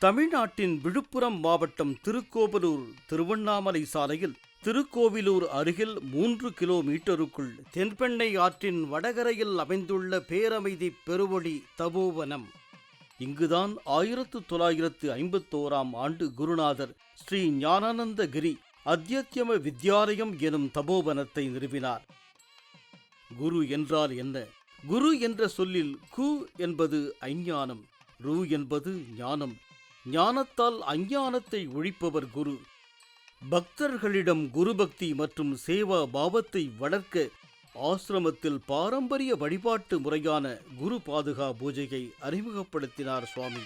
தமிழ்நாட்டின் விழுப்புரம் மாவட்டம் திருக்கோவலூர் திருவண்ணாமலை சாலையில் திருக்கோவிலூர் அருகில் மூன்று கிலோமீட்டருக்குள் தென்பெண்ணை ஆற்றின் வடகரையில் அமைந்துள்ள பேரமைதி பெருவொளி தபோவனம். இங்குதான் ஆயிரத்து தொள்ளாயிரத்து ஐம்பத்தோராம் ஆண்டு குருநாதர் ஸ்ரீ ஞானானந்தகிரி அத்தியத்தியம வித்யாலயம் எனும் தபோவனத்தை நிறுவினார். குரு என்றால் என்ன? குரு என்ற சொல்லில் கு என்பது ஐஞானம் ரு என்பது ஞானம் ஞானத்தால் அஞ்ஞானத்தை ஒழிப்பவர் குரு. பக்தர்களிடம் குருபக்தி மற்றும் சேவா பாவத்தை வளர்க்க ஆசிரமத்தில் பாரம்பரிய வழிபாட்டு முறையான குரு பாதுகா பூஜையை அறிமுகப்படுத்தினார் சுவாமி.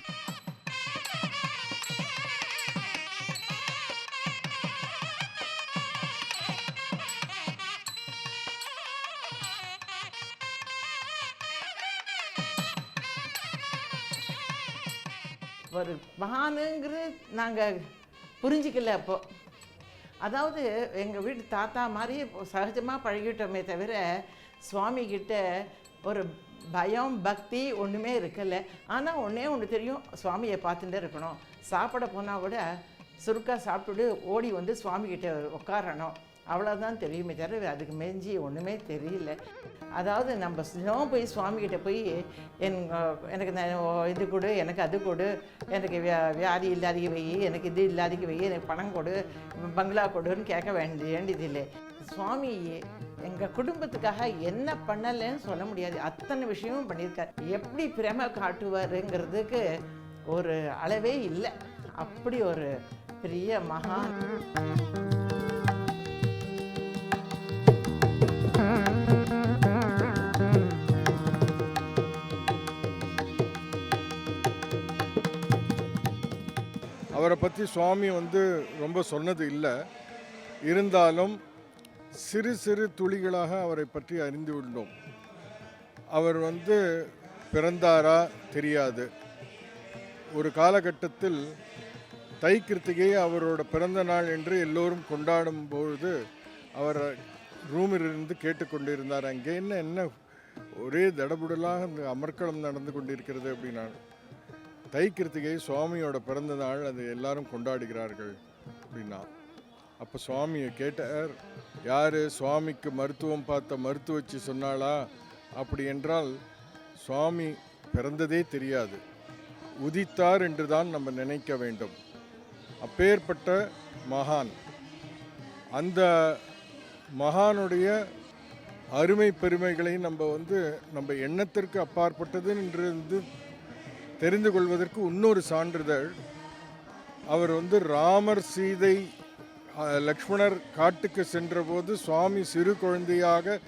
மகானுங்கிறது நாங்கள் புரிஞ்சிக்கல அப்போ. அதாவது எங்கள் வீட்டு தாத்தா மாதிரி சகஜமாக பழகிட்டோமே தவிர சுவாமிகிட்ட ஒரு பயம் பக்தி ஒன்றுமே இருக்கலை. ஆனால் ஒன்றே ஒன்று தெரியும் சுவாமியை பார்த்துட்டே இருக்கணும். சாப்பிட போனால் கூட சுருக்கா சாப்பிட்டுட்டு ஓடி வந்து சுவாமிகிட்ட உட்காரணும் அவ்வளோதான் தெரியுமே தவிர அதுக்கு மெஞ்சி ஒன்றுமே தெரியல. அதாவது நம்ம தினம் போய் சுவாமிகிட்ட போய் என் எனக்கு இது கொடு எனக்கு அது கொடு எனக்கு வியா வியாதி இல்லாதிக்க வை எனக்கு இது இல்லாதிக்க வை எனக்கு பணம் கொடு பங்களா கொடுன்னு கேட்க வேண்டிய வேண்டியதில்லை. சுவாமி எங்கள் குடும்பத்துக்காக என்ன பண்ணலைன்னு சொல்ல முடியாது. அத்தனை விஷயமும் பண்ணியிருக்கார். எப்படி பிரம காட்டுவாருங்கிறதுக்கு ஒரு அளவே இல்லை. அப்படி ஒரு பெரிய மகான் அவரை பற்றி சுவாமி வந்து ரொம்ப சொன்னது இல்லை. இருந்தாலும் சிறு சிறு துளிகளாக அவரை பற்றி அறிந்து உள்ளோம். அவர் வந்து பிறந்தாரா தெரியாது. ஒரு காலகட்டத்தில் தை கிருத்திகையை அவரோட பிறந்த நாள் என்று எல்லோரும் கொண்டாடும் பொழுது அவர் ரூமிலிருந்து கேட்டுக்கொண்டிருந்தார் அங்கே என்ன என்ன ஒரே தடபுடலாக அந்த அமர்க்களம் நடந்து கொண்டிருக்கிறது அப்படின்னா தை கிருத்திகை சுவாமியோட பிறந்த நாள் அது எல்லாரும் கொண்டாடுகிறார்கள் அப்படின்னா. அப்போ சுவாமியை கேட்டார் யார் சுவாமிக்கு மருத்துவம் பார்த்த மருத்துவச்சி சொன்னாளா? அப்படி என்றால் சுவாமி பிறந்ததே தெரியாது. உதித்தார் என்று தான் நம்ம நினைக்க வேண்டும். அப்பேற்பட்ட மகான். அந்த மகானுடைய அருமை பெருமைகளை நம்ம வந்து நம்ம எண்ணத்திற்கு அப்பாற்பட்டது என்று வந்து தெரிந்து கொள்வதற்கு இன்னொரு சான்றிதழ். அவர் வந்து ராமர் சீதை லக்ஷ்மணர் காட்டுக்கு சென்றபோது சுவாமி சிறு குழந்தையாக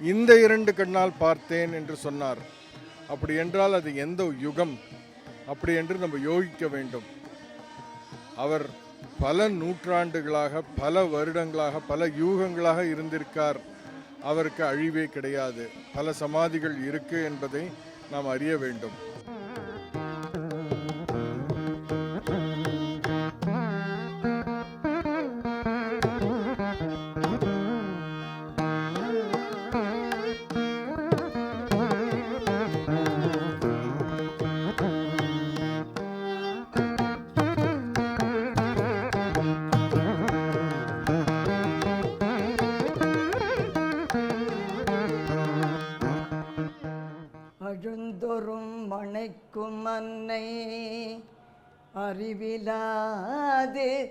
இந்த இரண்டு கண்ணால் பார்த்தேன் என்று சொன்னார். அப்படி என்றால் அது எந்த யுகம்? அப்படி என்று நம்ம யோகிக்க வேண்டும். அவர் பல நூற்றாண்டுகளாக பல வருடங்களாக பல யூகங்களாக இருந்திருக்கார். அவருக்கு அழிவே கிடையாது. பல சமாதிகள் இருக்கு என்பதை நாம் அறிய வேண்டும். மணைக்கும் அறிவிலாது.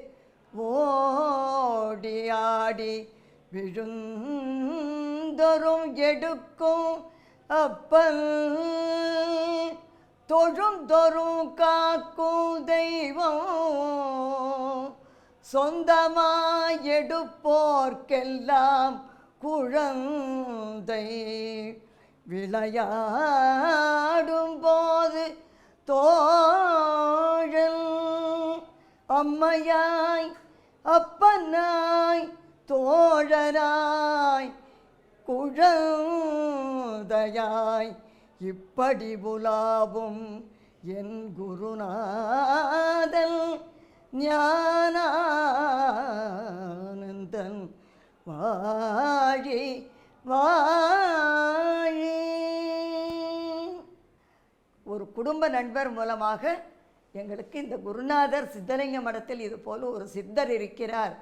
ஓடி ஆடி விழுந்தொரும் எடுக்கும் அப்பல். தொழுந்தொரும் காக்கும் தெய்வம். சொந்தமாய் எடுப்போர்க்கெல்லாம் குழந்தை. விளையாடும் போது தோழல் அம்மையாய் அப்பனாய் தோழராய் குழந்தையாய் இப்படி புலாவும் என் குருநாதல் ஞானானந்தன் வாழி வாழி. குடும்ப நண்பர் மூலமாக எங்களுக்கு இந்த குருநாதர் சித்தலிங்க மடத்தில் இது போல ஒரு சித்தர் இருக்கிறார்.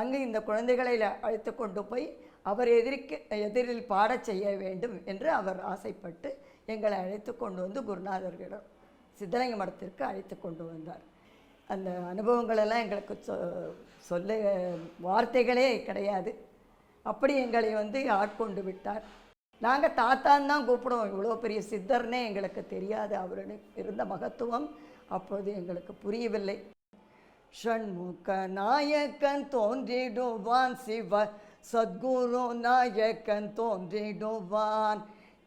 அங்கு இந்த குழந்தைகளை அழைத்து கொண்டு போய் அவர் எதிர்க்க எதிரில் பாடச் செய்ய வேண்டும் என்று அவர் ஆசைப்பட்டு எங்களை அழைத்து கொண்டு வந்து குருநாதர்களிடம் சித்தலிங்க மடத்திற்கு அழைத்து கொண்டு வந்தார். அந்த அனுபவங்களெல்லாம் எங்களுக்கு சொ சொல்ல வார்த்தைகளே கிடையாது. அப்படி எங்களை வந்து ஆட்கொண்டு விட்டார். நாங்கள் தாத்தான்னு தான் கூப்பிடுவோம். இவ்வளோ பெரிய சித்தர்னே எங்களுக்கு தெரியாது. அவருடைய இருந்த மகத்துவம் அப்பொழுது எங்களுக்கு புரியவில்லை. ஷண்முக நாயக்கன் தோன்றிடுவான் சிவ சத்குரு நாயக்கன் தோன்றிடுவான்.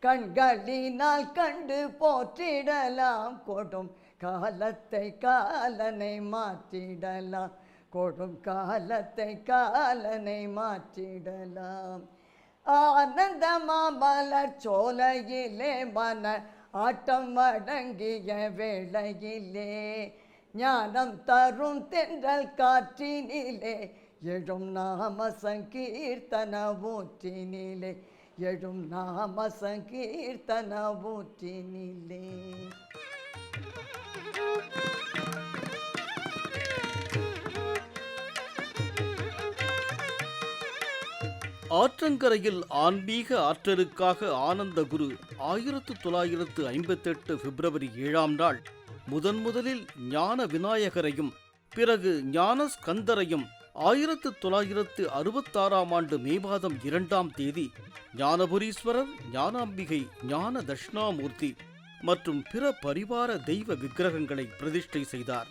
கண்களினால் கண்டு போற்றிடலாம் கொடும் காலத்தை காலனை மாற்றிடலாம். கொடும் காலத்தை காலனை மாற்றிடலாம். ஆனந்தமா மலர் சோலையிலே மன ஆட்டம் அடங்கிய வேளையிலே ஞானம் தரும் தென்றல் காற்றினிலே எழும் நாம சங்கீர்த்தன ஊற்றினிலே எழும் நாம சங்கீர்த்தன ஊற்றினிலே. ஆற்றங்கரையில் ஆன்மீக ஆற்றலுக்காக ஆனந்த குரு ஆயிரத்து தொள்ளாயிரத்து ஐம்பத்தெட்டு பிப்ரவரி ஏழாம் நாள். முதன் முதலில் ஞான விநாயகரையும் பிறகு ஞான ஸ்கந்தரையும் ஆயிரத்து தொள்ளாயிரத்து அறுபத்தாறாம் ஆண்டு மே மாதம் இரண்டாம் தேதி ஞானபுரீஸ்வரர் ஞானாம்பிகை ஞான தட்சிணாமூர்த்தி மற்றும் பிற பரிவார தெய்வ விக்கிரகங்களை பிரதிஷ்டை செய்தார்.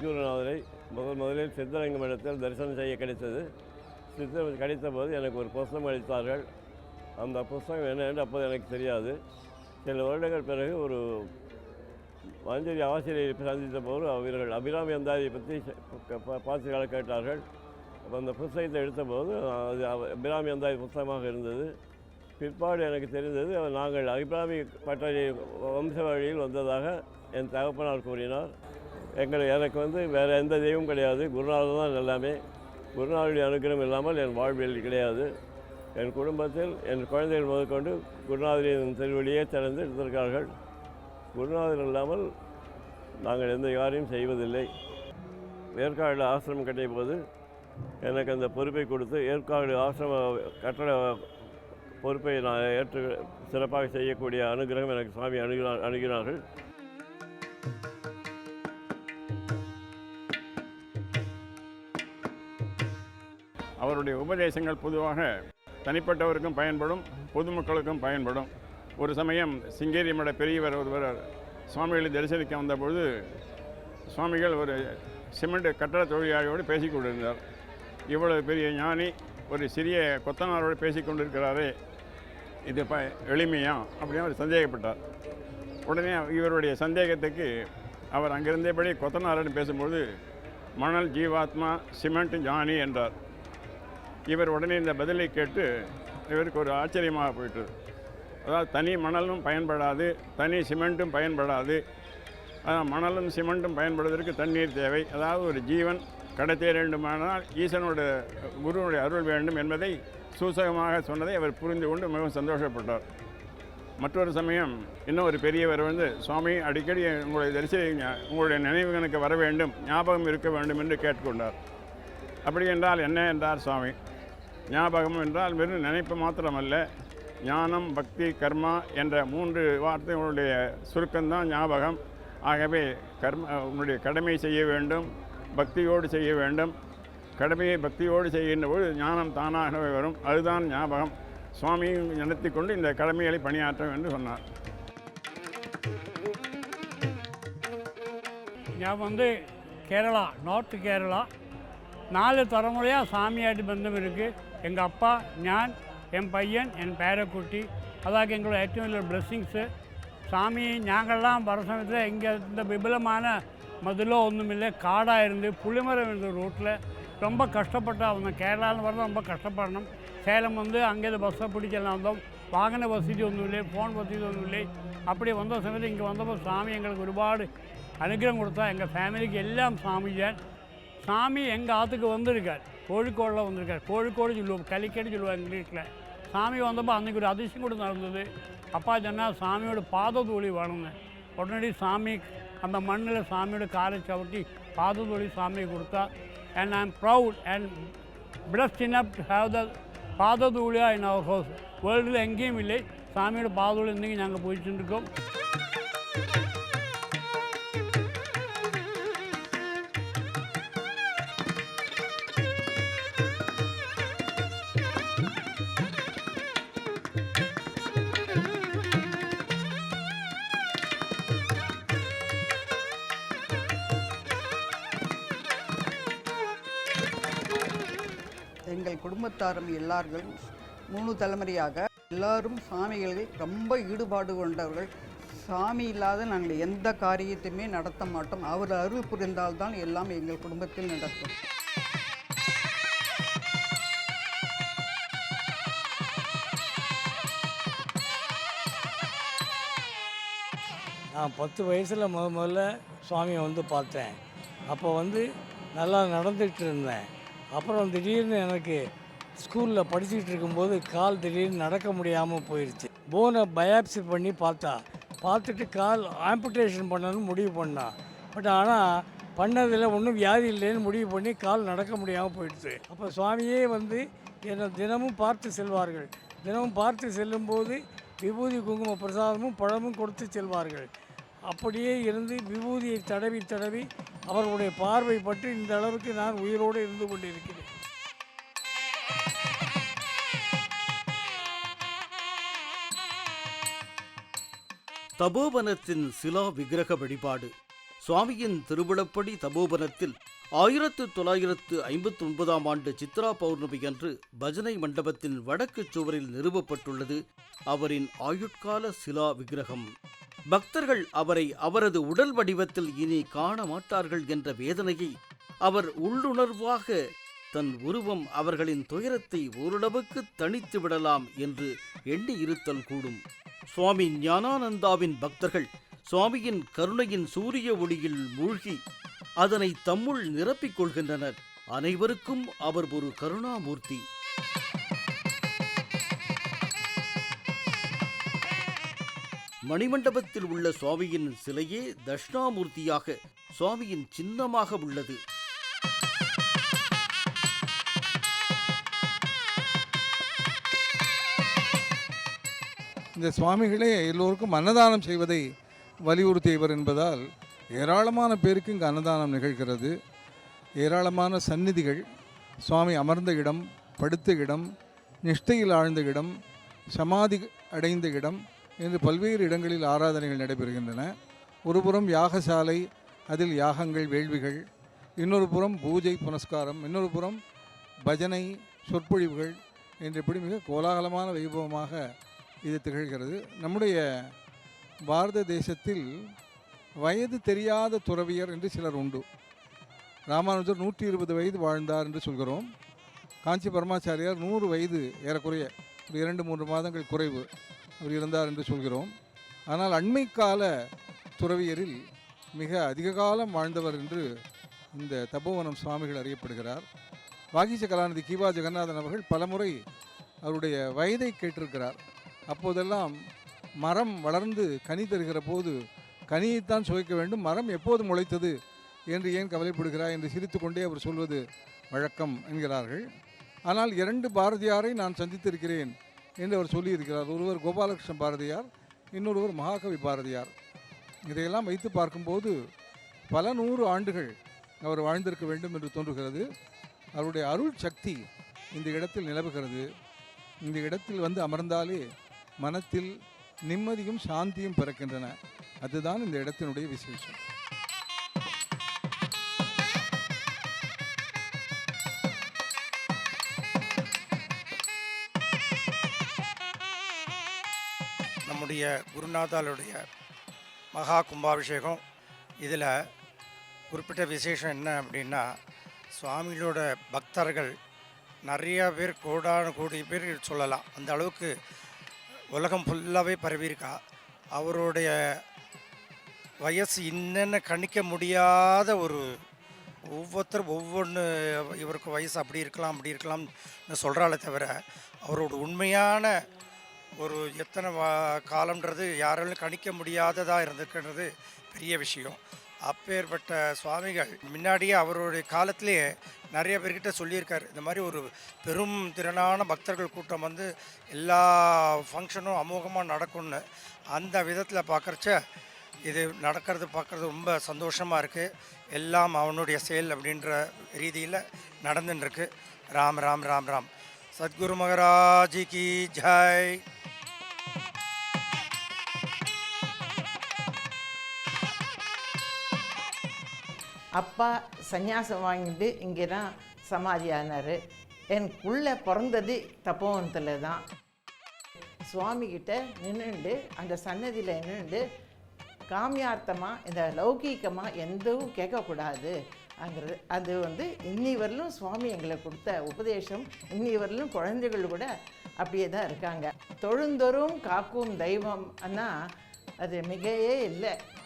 சத்குருநாதரை முதல் முதலில் சித்தரங்கம் இடத்தில் தரிசனம் செய்ய கிடைத்தது. சித்தர் கிடைத்த போது எனக்கு ஒரு புஸ்தகம் அளித்தார்கள். அந்த புஸ்தகம் என்னென்று அப்போது எனக்கு தெரியாது. சில வருடங்கள் பிறகு ஒரு மஞ்சரி ஆசிரியரை சந்தித்த போது அவர்கள் அபிராமி அந்தாதியை பற்றி பாசிகளை கேட்டார்கள். அப்போ அந்த புஸ்தகத்தை எடுத்தபோது அது அபிராமி அந்தாரி புஸ்தகமாக இருந்தது. பிற்பாடு எனக்கு தெரிந்தது நாங்கள் அபிராமி பட்டறை வம்ச வழியில் வந்ததாக என் தகப்பனார் கூறினார். எங்கள் எனக்கு வந்து வேறு எந்த தெய்வம் கிடையாது. குருநாதர் தான் எல்லாமே. குருநாதருடைய அனுகிரகம் இல்லாமல் என் வாழ்வில் கிடையாது. என் குடும்பத்தில் என் குழந்தைகள் முதற்கொண்டு குருநாதரின் திருவழியே திறந்து எடுத்திருக்கார்கள் குருநாதர் இல்லாமல் நாங்கள் எந்த காரியம் செய்வதில்லை. ஏற்காடு ஆசிரமம் கட்டிய போது எனக்கு அந்த பொறுப்பை கொடுத்து ஏற்காடு ஆசிரம கட்டட பொறுப்பை நான் ஏற்று சிறப்பாக செய்யக்கூடிய அனுகிரகம் எனக்கு சுவாமி அணுகினார் அணுகினார்கள். உபதேசங்கள் பொதுவாக தனிப்பட்டவருக்கும் பயன்படும் பொதுமக்களுக்கும் பயன்படும். ஒரு சமயம் சிங்கேரி மட பெரியவர் ஒருவர் சுவாமிகளை தரிசனிக்க வந்தபொழுது சுவாமிகள் ஒரு சிமெண்ட் கட்டட தொழிலாளியோடு பேசிக்கொண்டிருந்தார் இவ்வளவு பெரிய ஞானி ஒரு சிறிய கொத்தனாரோடு பேசிக் கொண்டிருக்கிறாரே இது ப எளிமையா? அப்படின்னு அவர் சந்தேகப்பட்டார். உடனே இவருடைய சந்தேகத்துக்கு அவர் அங்கிருந்தபடி கொத்தனாருடன் பேசும்போது மணல் ஜீவாத்மா சிமெண்ட் ஞானி என்றார். இவர் உடனே இந்த பதிலை கேட்டு இவருக்கு ஒரு ஆச்சரியமாக போயிட்டு அதாவது தனி மணலும் பயன்படாது தனி சிமெண்ட்டும் பயன்படாது. அதான் மணலும் சிமெண்ட்டும் பயன்படுவதற்கு தண்ணீர் தேவை. அதாவது ஒரு ஜீவன் கடத்த வேண்டுமானால் ஈசனோட குருவனுடைய அருள் வேண்டும் என்பதை சூசகமாக சொன்னதை அவர் புரிந்து கொண்டு மிகவும் சந்தோஷப்பட்டார். மற்றொரு சமயம் இன்னும் ஒரு பெரியவர் வந்து சுவாமி அடிக்கடி உங்களுடைய தரிசன உங்களுடைய நினைவு எனக்கு வர வேண்டும் ஞாபகம் இருக்க வேண்டும் என்று கேட்டுக்கொண்டார். அப்படி என்றால் என்ன என்றார் சுவாமி? ஞாபகம் என்றால் வெறும் நினைப்பு மாத்திரமல்ல. ஞானம் பக்தி கர்மா என்ற மூன்று வார்த்தைகளுடைய சுருக்கம்தான் ஞாபகம். ஆகவே கர்ம உன்னுடைய கடமை செய்ய வேண்டும் பக்தியோடு செய்ய வேண்டும். கடமையை பக்தியோடு செய்கின்ற போது ஞானம் தானாகவே வரும். அதுதான் ஞாபகம். சுவாமியும் நினைத்து கொண்டு இந்த கடமைகளை பணியாற்றும் என்று சொன்னார். நான் வந்து கேரளா நார்த் கேரளா நாலு தலைமுறையாக சாமியாட்டி பந்தம் இருக்குது எங்கள் அப்பா ഞാൻ என் பையன் என் பேரக்குட்டி അതൊക്കെ ഞങ്ങളുടെ ഏറ്റവും വലിയ ബ്ലെസ്സിങ്സ് സ്വാമി ഞങ്ങളെല്ലാം പറഞ്ഞ സമയത്ത് എങ്കിൽ വിപുലമാണ് മതിലോ ഒന്നുമില്ല കാടായിരുന്നു പുളിമരം இருந்த ரூட்டில் ரொம்ப கஷ்டப்பட்டு அவங்க கேரளான்னு வரதான் ரொம்ப கஷ்டப்படணும். சேலம் வந்து அங்கேருந்து பஸ்ஸை பிடிச்சலாம் வந்தோம். வாகன வசதி ஒன்றும் இல்லை ஃபோன் வசதி ஒன்றும் இல்லை. அப்படி வந்த சமயத்தில் இங்கே வந்தப்போ சாமி எங்களுக்கு ஒருபாடு அனுகிரகம் கொடுத்தா. எங்கள் ஃபேமிலிக்கு எல்லாம் சாமி தான் சாமி எங்கள் ஆற்றுக்கு வந்திருக்கார். கோழிக்கோடில் வந்திருக்கார். கோழிக்கோடு சொல்லுவோம் கலிக்கடி சொல்லுவாங்க இங்கிலீஷில் சாமி வந்தப்போ அன்றைக்கி ஒரு அதிசயம் கூட நடந்தது. அப்பா சொன்னால் சாமியோட பாத வளர்ந்தேன் உடனடி சாமி அந்த மண்ணில் சாமியோட காலை சவிட்டி பாத தூளி சாமி கொடுத்தா and I am proud and blessed enough to have the பாத தூளியா இன் அவர் ஹவுஸ் வேர்ல்டில் எங்கேயும் இல்லை. சாமியோட பாத இன்றைக்கி நாங்கள் போயிட்டு இருக்கோம் எங்கள் குடும்பத்தாரும் எல்லார்களும் மூணு தலைமுறையாக எல்லாரும் சாமிகளில் ரொம்ப ஈடுபாடு கொண்டவர்கள். சாமி இல்லாத நாங்கள் எந்த காரியத்தையுமே நடத்த மாட்டோம். அவர் அருள் புரிந்தால்தான் எல்லாம் எங்கள் குடும்பத்தில் நடக்கும். நான் பத்து வயசில் முத முதல்ல சுவாமியை வந்து பார்த்தேன். அப்போ வந்து நல்லா நடந்துகிட்டு இருந்தேன். அப்புறம் திடீர்னு எனக்கு ஸ்கூலில் படிச்சுக்கிட்டு இருக்கும்போது கால் திடீர்னு நடக்க முடியாமல் போயிடுச்சு போனை பயாப்சி பண்ணி பார்த்தா பார்த்துட்டு கால் ஆம்புடேஷன் பண்ணணும்னு முடிவு பண்ணான் பட் ஆனால் பண்ணதில் ஒன்றும் வியாதி இல்லைன்னு முடிவு பண்ணி கால் நடக்க முடியாமல் போயிடுச்சு. அப்போ சுவாமியே வந்து என்னை தினமும் பார்த்து செல்வார்கள். தினமும் பார்த்து செல்லும்போது விபூதி குங்கும பிரசாதமும் பழமும் கொடுத்து செல்வார்கள். அப்படியே இருந்து விபூதியை தடவி தடவி அவர்களுடைய பார்வை பட்டு இந்த அளவுக்கு நான் உயிரோடு இருந்து கொண்டிருக்கிறேன். தபோவனத்தின் சிலா விக்கிரக வழிபாடு. சுவாமியின் திருவிழப்படி தபோவனத்தில் ஆயிரத்து தொள்ளாயிரத்து ஐம்பத்தி ஒன்பதாம் ஆண்டு சித்ரா பௌர்ணமி அன்று பஜனை மண்டபத்தின் வடக்கு சுவரில் நிறுவப்பட்டுள்ளது அவரின் ஆயுட்கால சிலா விக்கிரகம். பக்தர்கள் அவரை அவரது உடல் வடிவத்தில் இனி காண மாட்டார்கள் என்ற வேதனையை அவர் உள்ளுணர்வாக தன் உருவம் அவர்களின் துயரத்தை ஓரளவுக்கு தணித்து விடலாம் என்று எண்ணி இருத்தல் கூடும். சுவாமி ஞானானந்தாவின் பக்தர்கள் சுவாமியின் கருணையின் சூரிய ஒளியில் மூழ்கி அதனை தம்முள் நிரப்பிக் கொள்கின்றனர். அனைவருக்கும் அவர் ஒரு கருணாமூர்த்தி. மணிமண்டபத்தில் உள்ள சுவாமியின் சிலையே தட்சிணாமூர்த்தியாக சுவாமியின் சின்னமாக உள்ளது. இந்த சுவாமிகளே எல்லோருக்கும் அன்னதானம் செய்வதை வலியுறுத்தியவர் என்பதால் ஏராளமான பேருக்கு இங்கு அன்னதானம் நிகழ்கிறது. ஏராளமான சந்நிதிகள் சுவாமி அமர்ந்த இடம் படுத்த இடம் நிஷ்டையில் ஆழ்ந்த இடம் சமாதி அடைந்த இடம் என்று பல்வேறு இடங்களில் ஆராதனைகள் நடைபெறுகின்றன. ஒருபுறம் யாகசாலை அதில் யாகங்கள் வேள்விகள் இன்னொரு புறம் பூஜை புனஸ்காரம் இன்னொரு புறம் பஜனை சொற்பொழிவுகள் என்று இப்படி மிக கோலாகலமான வைபவமாக இது திகழ்கிறது. நம்முடைய பாரத தேசத்தில் வயது தெரியாத துறவியர் என்று சிலர் உண்டு. ராமானுஜர் நூற்றி இருபது வயது வாழ்ந்தார் என்று சொல்கிறோம். காஞ்சி பரமாச்சாரியார் நூறு வயது ஏறக்குறைய ஒரு இரண்டு மூன்று மாதங்கள் குறைவு அவர் இருந்தார் என்று சொல்கிறோம். ஆனால் அண்மை கால துறவியரில் மிக அதிக காலம் வாழ்ந்தவர் என்று இந்த தபோவனம் சுவாமிகள் அறியப்படுகிறார். வாகிச கலாநிதி கீவா ஜெகநாதன் அவர்கள் பலமுறை அவருடைய வயதை கேட்டிருக்கிறார். அப்போதெல்லாம் மரம் வளர்ந்து கனி தருகிற போது கனியைத்தான் சுவைக்க வேண்டும். மரம் எப்போது முளைத்தது என்று ஏன் கவலைப்படுகிறாய் என்று சிரித்துக்கொண்டே அவர் சொல்வது வழக்கம் என்கிறார்கள். ஆனால் இரண்டு பாரதியாரை நான் சந்தித்திருக்கிறேன் என்று அவர் சொல்லியிருக்கிறார். ஒருவர் கோபாலகிருஷ்ண பாரதியார் இன்னொருவர் மகாகவி பாரதியார். இதையெல்லாம் வைத்து பார்க்கும்போது பல நூறு ஆண்டுகள் அவர் வாழ்ந்திருக்க வேண்டும் என்று தோன்றுகிறது. அவருடைய அருள் சக்தி இந்த இடத்தில் நிலவுகிறது. இந்த இடத்தில் வந்து அமர்ந்தாலே மனத்தில் நிம்மதியும் சாந்தியும் பிறக்கின்றன. அதுதான் இந்த இடத்தினுடைய விசேஷம். நம்முடைய குருநாதாளுடைய மகா கும்பாபிஷேகம். இதில் குறிப்பிட்ட விசேஷம் என்ன அப்படின்னா சுவாமிகளோட பக்தர்கள் நிறையா பேர் கோடான கோடி பேர் சொல்லலாம். அந்த அளவுக்கு உலகம் ஃபுல்லாகவே பரவியிருக்கா. அவருடைய வயசு என்னென்ன கணிக்க முடியாத ஒரு ஒவ்வொருத்தரும் ஒவ்வொன்று இவருக்கு வயசு அப்படி இருக்கலாம் அப்படி இருக்கலாம்னு சொல்கிறாலே தவிர அவரோட உண்மையான ஒரு எத்தனை வா- காலம்ன்றது யாராலும் கணிக்க முடியாததாக இருந்திருக்கிறது பெரிய விஷயம். அப்பேற்பட்ட சுவாமிகள் முன்னாடியே அவருடைய காலத்திலேயே நிறைய பேர்கிட்ட சொல்லியிருக்காரு. இந்த மாதிரி ஒரு பெரும் திறனான பக்தர்கள் கூட்டம் வந்து எல்லா ஃபங்க்ஷனும் அமோகமாக நடக்கும்னு. அந்த விதத்தில் பார்க்குறச்ச இது நடக்கிறது பார்க்குறது ரொம்ப சந்தோஷமாக இருக்குது எல்லாம் அவனுடைய செயல் அப்படின்ற ரீதியில் நடந்துட்டுருக்கு ராம் ராம் ராம் ராம். சத்குரு மகராஜி கி ஜாய் அப்பா சந்யாசம் வாங்கிட்டு இங்கே தான் சமாதியானார் எனக்குள்ளே பிறந்தது தப்போவனத்தில் தான் சுவாமிகிட்ட நின்றுண்டு அந்த சன்னதியில் நின்றுண்டு காமியார்த்தமாக இந்த லௌகீகமாக எந்தவும் கேட்கக்கூடாது. அங்கிறது அது வந்து இன்னி வரலும் சுவாமி எங்களை கொடுத்த உபதேசம் இன்னி வரலும் குழந்தைகள் கூட அப்படியே தான் இருக்காங்க. தொழுந்தொரும் காக்கும் தெய்வம் அது மிகையே இல்லை.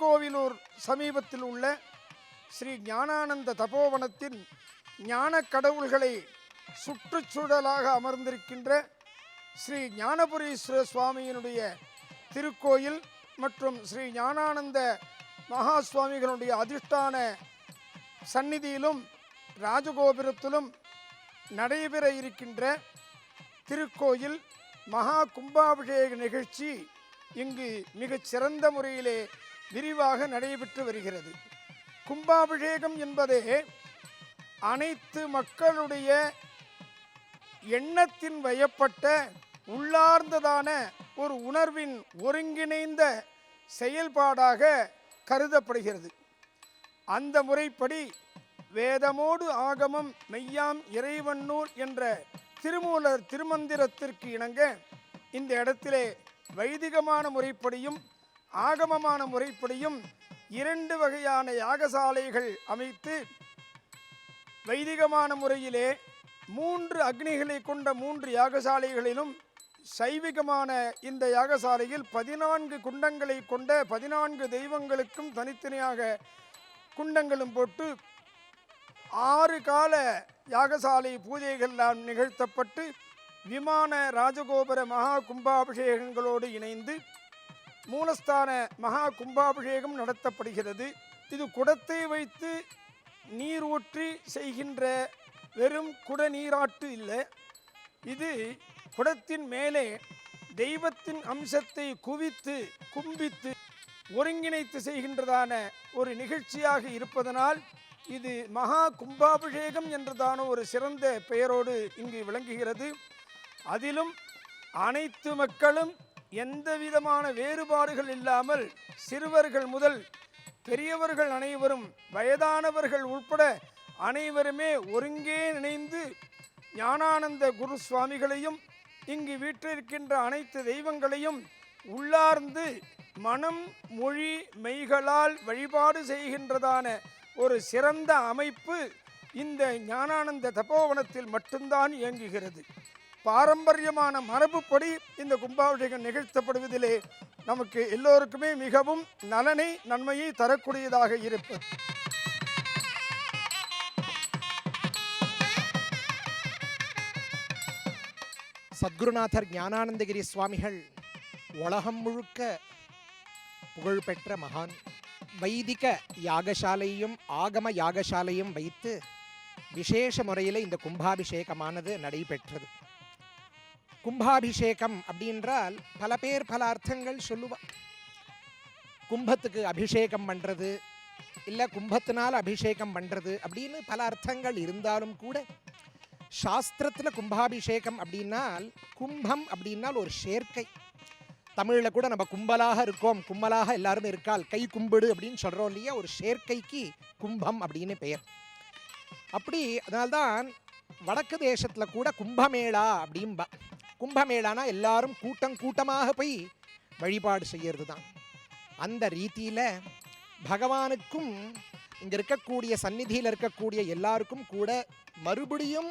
திருக்கோவிலூர் சமீபத்தில் உள்ள ஸ்ரீ ஞானானந்த தபோவனத்தின் ஞான கடவுள்களை சுற்றுச்சூழலாக அமர்ந்திருக்கின்ற ஸ்ரீ ஞானபுரீஸ்வர சுவாமியினுடைய திருக்கோயில் மற்றும் ஸ்ரீ ஞானானந்த மகா சுவாமிகளுடைய அதிர்ஷ்டான சந்நிதியிலும் ராஜகோபுரத்திலும் நடைபெற இருக்கின்ற திருக்கோயில் மகா கும்பாபிஷேக நிகழ்ச்சி இங்கு மிகச் சிறந்த முறையிலே விரிவாக நடைபெற்று வருகிறது. கும்பாபிஷேகம் என்பதே அனைத்து மக்களுடைய எண்ணத்தின் வயப்பட்ட உள்ளார்ந்ததான ஒரு உணர்வின் ஒருங்கிணைந்த செயல்பாடாக கருதப்படுகிறது. அந்த முறைப்படி வேதமோடு ஆகமம் மெய்யாம் இறைவன்னூர் என்ற திருமூலர் திருமந்திரத்திற்கு இணங்க இந்த இடத்திலே வைதிகமான முறைப்படியும் ஆகமமான முறைப்படியும் இரண்டு வகையான யாகசாலைகள் அமைத்து வைதிகமான முறையிலே மூன்று அக்னிகளை கொண்ட மூன்று யாகசாலைகளிலும் சைவிகமான இந்த யாகசாலையில் பதினான்கு குண்டங்களை கொண்ட பதினான்கு தெய்வங்களுக்கும் தனித்தனியாக குண்டங்களும் போட்டு ஆறு கால யாகசாலை பூஜைகள்லாம் நிகழ்த்தப்பட்டு விமான ராஜகோபுர மகா கும்பாபிஷேகங்களோடு இணைந்து மூலஸ்தான மகா கும்பாபிஷேகம் நடத்தப்படுகிறது. இது குடத்தை வைத்து நீர் ஊற்றி செய்கின்ற வெறும் குட நீராட்டு இல்லை. இது குடத்தின் மேலே தெய்வத்தின் அம்சத்தை குவித்து கும்பித்து ஒருங்கிணைத்து செய்கின்றதான ஒரு நிகழ்ச்சியாக இருப்பதனால் இது மகா கும்பாபிஷேகம் என்றதான ஒரு சிறந்த பெயரோடு இங்கு விளங்குகிறது. அதிலும் அனைத்து மக்களும் எந்த விதமான வேறுபாடுகள் இல்லாமல் சிறுவர்கள் முதல் பெரியவர்கள் அனைவரும் வயதானவர்கள் உட்பட அனைவருமே ஒருங்கே நினைந்து ஞானானந்த குரு சுவாமிகளையும் இங்கு வீற்றிருக்கின்ற அனைத்து தெய்வங்களையும் உள்ளார்ந்து மனம் மொழி மெய்களால் வழிபாடு செய்கின்றதான ஒரு சிறந்த அமைப்பு இந்த ஞானானந்த தபோவனத்தில் மட்டும்தான் இயங்குகிறது. பாரம்பரியமான மரபுப்படி இந்த கும்பாபிஷேகம் நிகழ்த்தப்படுவதிலே நமக்கு எல்லோருக்குமே மிகவும் நலனை நன்மையை தரக்கூடியதாக இருப்பது சத்குருநாதர் ஞானானந்தகிரி சுவாமிகள் உலகம் முழுக்க புகழ்பெற்ற மகான். வைதிக யாகசாலையும் ஆகம யாகசாலையும் வைத்து விசேஷ முறையில் இந்த கும்பாபிஷேகமானது நடைபெற்றது. கும்பாபிஷேகம் அப்படின்றால் பல பேர் பல அர்த்தங்கள் சொல்லுவா. கும்பத்துக்கு அபிஷேகம் பண்ணுறது இல்லை கும்பத்தினால் அபிஷேகம் பண்ணுறது அப்படின்னு பல அர்த்தங்கள் இருந்தாலும் கூட சாஸ்திரத்தில் கும்பாபிஷேகம் அப்படின்னால் கும்பம் அப்படின்னால் ஒரு சேர்க்கை. தமிழில் கூட நம்ம கும்பலாக இருக்கோம் கும்பலாக எல்லாரும் இருக்கால் கை கும்பிடு அப்படின்னு சொல்கிறோம் இல்லையா ஒரு சேர்க்கைக்கு கும்பம் அப்படின்னு பெயர். அப்படி அதனால்தான் வடக்கு தேசத்தில் கூட கும்பமேளா அப்படிம்பா. கும்பமேளானா எல்லாரும் கூட்டம் கூட்டமாக போய் வழிபாடு செய்யறது தான் அந்த ரீதியில் பகவானுக்கும் இங்கே இருக்கக்கூடிய சந்நிதியில் இருக்கக்கூடிய எல்லாருக்கும் கூட மறுபடியும்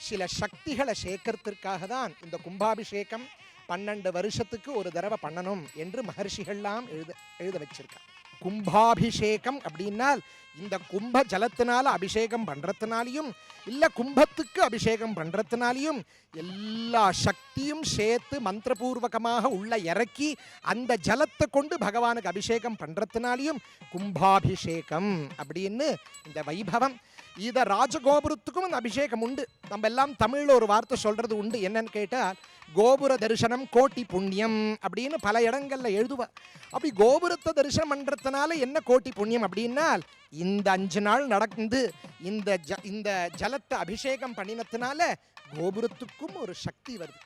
சில சக்திகளை சேர்க்கறதுக்காக தான் இந்த கும்பாபிஷேகம் பன்னெண்டு வருஷத்துக்கு ஒரு தடவை பண்ணணும் என்று மகர்ஷிகள்லாம் எழுத எழுத வச்சிருக்காங்க. கும்பாபிஷேகம் அப்படின்னால் இந்த கும்ப ஜலத்தினால அபிஷேகம் பண்ணுறதுனாலையும் இல்லை கும்பத்துக்கு அபிஷேகம் பண்ணுறதுனாலையும் எல்லா சக்தியும் சேர்த்து மந்திரபூர்வகமாக உள்ள இறக்கி அந்த ஜலத்தை கொண்டு பகவானுக்கு அபிஷேகம் பண்ணுறதுனாலையும் கும்பாபிஷேகம் அப்படின்னு இந்த வைபவம் இதை ராஜகோபுரத்துக்கும் அந்த அபிஷேகம் உண்டு. நம்ம எல்லாம் தமிழில் ஒரு வார்த்தை சொல்றது உண்டு. என்னன்னு கேட்டால் கோபுர தரிசனம் கோட்டி புண்ணியம் அப்படின்னு பல இடங்கள்ல எழுதுவா. அப்படி கோபுரத்தை தரிசனம் பண்றதுனால என்ன கோட்டி புண்ணியம் அப்படின்னால் இந்த அஞ்சு நாள் நடந்து இந்த ஜ இந்த ஜலத்தை அபிஷேகம் பண்ணினதுனால கோபுரத்துக்கும் ஒரு சக்தி வருது.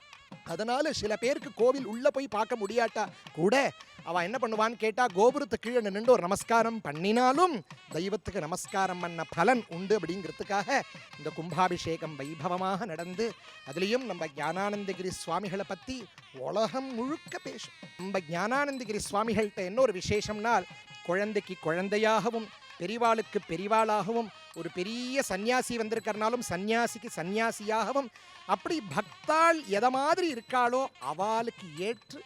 அதனால சில பேருக்கு கோவில் உள்ளே போய் பார்க்க முடியாட்டா கூட அவன் என்ன பண்ணுவான்னு கேட்டால் கோபுரத்து கீழே நின்று ஒரு நமஸ்காரம் பண்ணினாலும் தெய்வத்துக்கு நமஸ்காரம் பண்ண பலன் உண்டு அப்படிங்கிறதுக்காக இந்த கும்பாபிஷேகம் வைபவமாக நடந்து அதுலேயும் நம்ம ஞானானந்தகிரி சுவாமிகளை பற்றி உலகம் முழுக்க பேசும். நம்ம ஞானானந்தகிரி சுவாமிகள்கிட்ட என்ன ஒரு விசேஷம்னால் குழந்தைக்கு குழந்தையாகவும் பெரிவாளுக்கு பெரிவாளாகவும் ஒரு பெரிய சன்னியாசி வந்திருக்கறனாலும் சன்னியாசிக்கு சன்னியாசியாகவும் அப்படி பக்தாள் எதை மாதிரி இருக்காளோ அவளுக்கு ஏற்று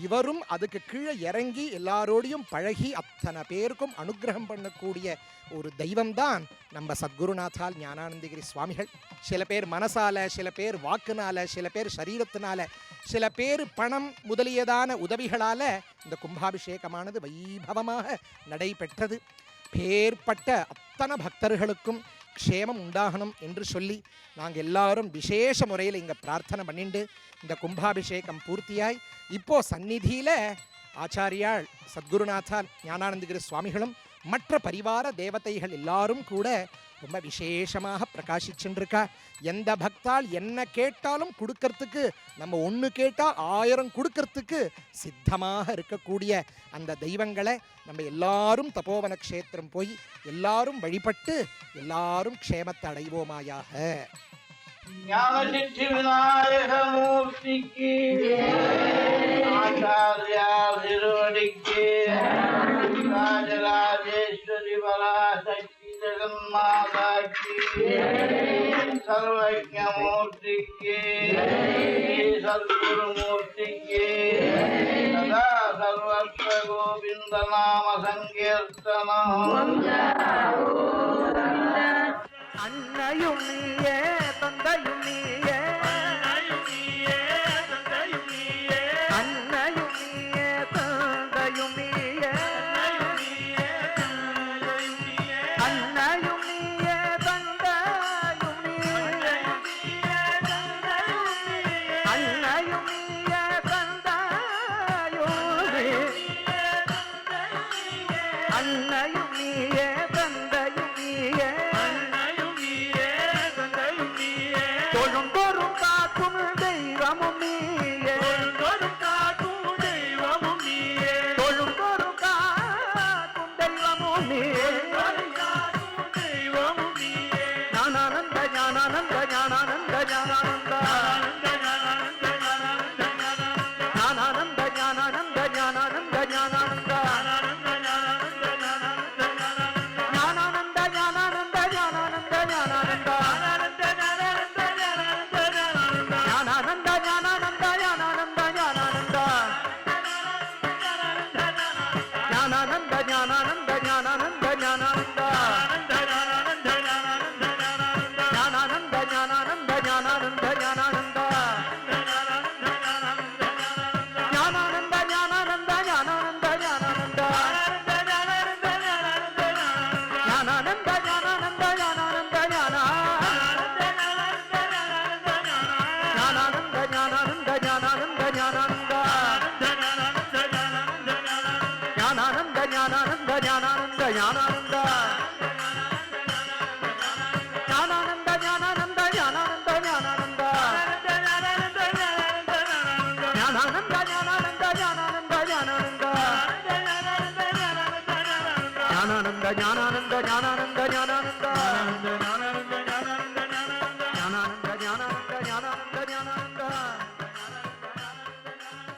இவரும் அதுக்கு கீழே இறங்கி எல்லாரோடையும் பழகி அத்தனை பேருக்கும் அனுகிரகம் பண்ணக்கூடிய ஒரு தெய்வம்தான் நம்ம சத்குருநாதால் ஞானானந்தகிரி சுவாமிகள். சில பேர் மனசால சில பேர் வாக்குனால சில பேர் சரீரத்தினால சில பேர் பணம் முதலியதான உதவிகளால இந்த கும்பாபிஷேகமானது வைபவமாக நடைபெற்றது. பேர்பட்ட அத்தனை பக்தர்களுக்கும் க்ஷேமம் உண்டாகணும் என்று சொல்லி நாங்கள் எல்லாரும் விசேஷ முறையில் இங்கே பிரார்த்தனை பண்ணிண்டு இந்த கும்பாபிஷேகம் பூர்த்தியாய் இப்போ சந்நிதியில் ஆச்சாரியாள் சத்குருநாதா ஞானானந்தகிரி சுவாமிகளும் மற்ற பரிவார தேவதைகள் எல்லாரும் கூட ரொம்ப விசேஷமாக பிரகாசிச்சுருக்கா எந்த பக்தால் என்ன கேட்டாலும் கொடுக்கறதுக்கு நம்ம ஒன்று கேட்டால் ஆயிரம் கொடுக்கறதுக்கு சித்தமாக இருக்கக்கூடிய அந்த தெய்வங்களை நம்ம எல்லாரும் தபோவன க்ஷேத்திரம் போய் எல்லாரும் வழிபட்டு எல்லாரும் க்ஷேமத்தை அடைவோமாயாக. ஞானசித்தி விநாயக மூர்த்திக்கு ஆச்சாரியா திருவடிக்கு. ராஜராஜேஸ்வரி பராசக்தி ஜெகன்மாதாக்கு. சர்வஜ மூர்த்திக்கு சத்குரு மூர்த்திக்கு சதா சர்வஸ்வ கோவிந்த நாம சங்கீர்த்தனம் அன்னையும் நீயே தாயும்